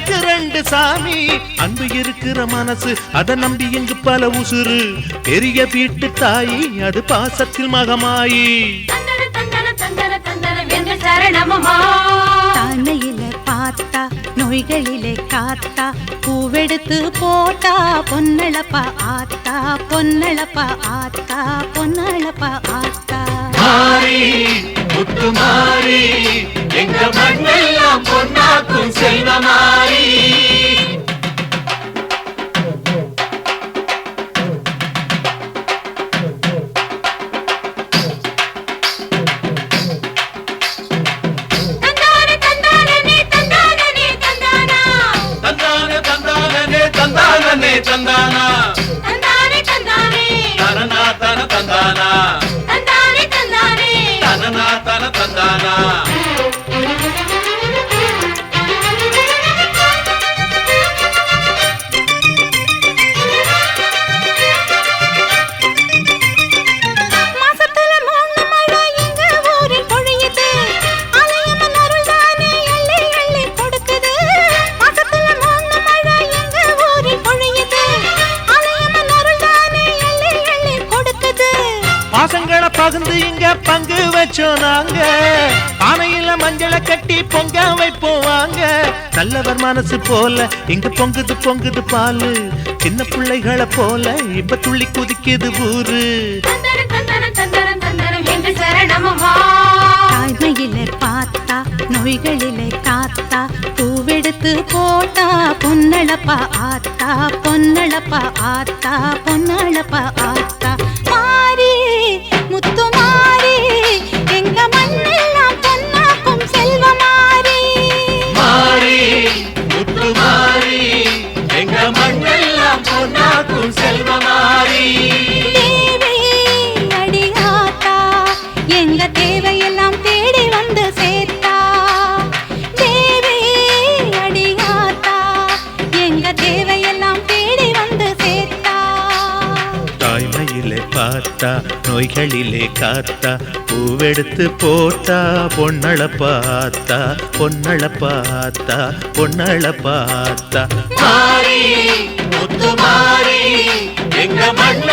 எனக்கு ரெண்டு சாமி. அன்பு இருக்கிற மனசு அதை நம்பி இங்கு பல உசுறு. பெரிய வீட்டு தாயி அது பாசத்தில் மகமாயி. தாய்மையில பார்த்தா நோய்களிலே காத்தா பூவெடுத்து போட்டா பொன்னளப்பா ஆத்தா பொன்னளப்பா ஆத்தா பொன்னளப்பா ஆத்தா. மாறி முத்து மாறி எங்க மண்ணெல்லாம் பொன்னாக்கும் தந்தானே? தந்தானா தந்தானே. தந்தானே? தனனா தன தந்தானா தந்தானே? பாசங்களை பகிர்ந்து இங்க பங்கு வச்சோம் நாங்க பானையில மஞ்சளை கட்டி பொங்க வைப்போம் வாங்க நல்லவர் மனசு போல இங்க பொங்குது பொங்குது பாலு. சின்ன பிள்ளைகளை போல இப்ப துள்ளி குதிக்குது ஊரு. தந்தரம் தந்தரம் தந்தரம் தந்தரம் என்று சரணமம்மா? தாய்மையிலே பார்த்தா நோய்களிலே காத்தா பூவெடுத்து போட்டா பொன்னளப்பா ஆத்தா பொன்னளப்பா ஆத்தா பொன்னளப்பா எங்க தேவையெல்லாம் தேடி வந்து சேர்த்தா. தேவி அடியாத்தா. எங்க தேவையெல்லாம் தேடி வந்து சேர்த்தா. தாய்மையிலே பார்த்தா நோய்களிலே காத்தா பூவெடுத்து போட்டா பொன்னள பார்த்தா பொன்னள பார்த்தா பொன்னள பார்த்தா. மாறி முத்து மாறி எங்க பொன்னாக்கும்